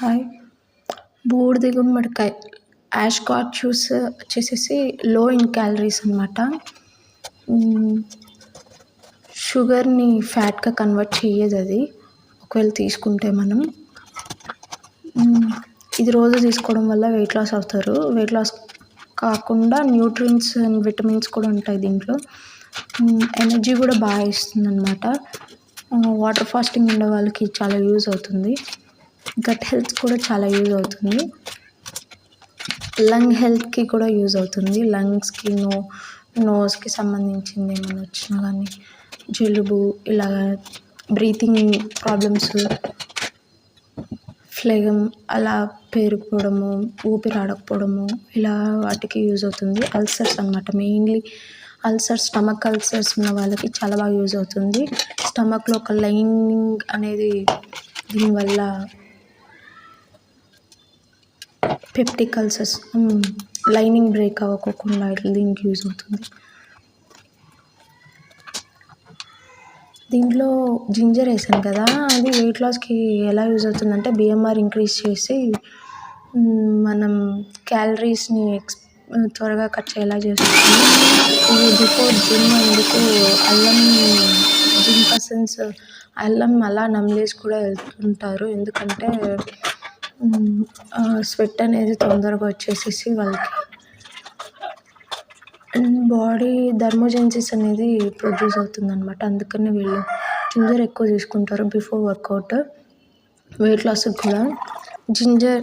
Hi. బూడిద గుమ్మడికాయ యాష్కాట్ juice వచ్చేసేసి లో ఇన్ క్యాలరీస్ అనమాట షుగర్ని ఫ్యాట్గా కన్వర్ట్ చేయదు అది. ఒకవేళ తీసుకుంటే మనం. ఇది రోజు తీసుకోవడం వల్ల వెయిట్ లాస్ అవుతారు. వెయిట్ లాస్ కాకుండా న్యూట్రియన్స్ అండ్ విటమిన్స్ కూడా ఉంటాయి దీంట్లో. ఎనర్జీ కూడా బాగా ఇస్తుంది అనమాట వాటర్ ఫాస్టింగ్ ఉండే వాళ్ళకి చాలా యూజ్ అవుతుంది. గట్ హెల్త్ కూడా చాలా యూజ్ అవుతుంది. లంగ్ హెల్త్కి కూడా యూజ్ అవుతుంది. లంగ్స్కి నో నోస్కి సంబంధించింది ఏమైనా వచ్చినా కానీ జలుబు ఇలా బ్రీతింగ్ ప్రాబ్లమ్స్ ఫ్లెగమ్ అలా పేరుకుపోవడము ఊపిరి ఆడకపోవడము ఇలా వాటికి యూజ్ అవుతుంది. అల్సర్స్ అనమాట మెయిన్లీ అల్సర్స్ స్టమక్ అల్సర్స్ ఉన్న వాళ్ళకి చాలా బాగా యూజ్ అవుతుంది. స్టమక్లో ఒక లైనింగ్ అనేది దీనివల్ల పెప్టిక్ అల్సర్స్ లైనింగ్ బ్రేక్ అవ్వకోకుండా ఇట్లా దీనికి యూజ్ అవుతుంది. దీంట్లో జింజర్ వేసాను కదా అది వెయిట్ లాస్కి ఎలా యూజ్ అవుతుందంటే బిఎంఆర్ ఇంక్రీజ్ చేసి మనం క్యాలరీస్ని ఎక్స్ త్వరగా కట్ చేసేలా చేస్తుంది. ఇది బిఫోర్ జిమ్ ఎందుకు అల్లం జిమ్ పర్సన్స్ అల్లం అలా నమ్లేసి కూడా వెళ్తుంటారు. ఎందుకంటే స్వెట్ అనేది తొందరగా వచ్చేసేసి వాళ్ళకి. అండ్ బాడీ థర్మోజెన్సీస్ అనేది ప్రొడ్యూస్ అవుతుంది అనమాట అందుకని వీళ్ళు జింజర్ ఎక్కువ తీసుకుంటారు బిఫోర్ వర్కౌట్. వెయిట్ లాస్కి కూడా. జింజర్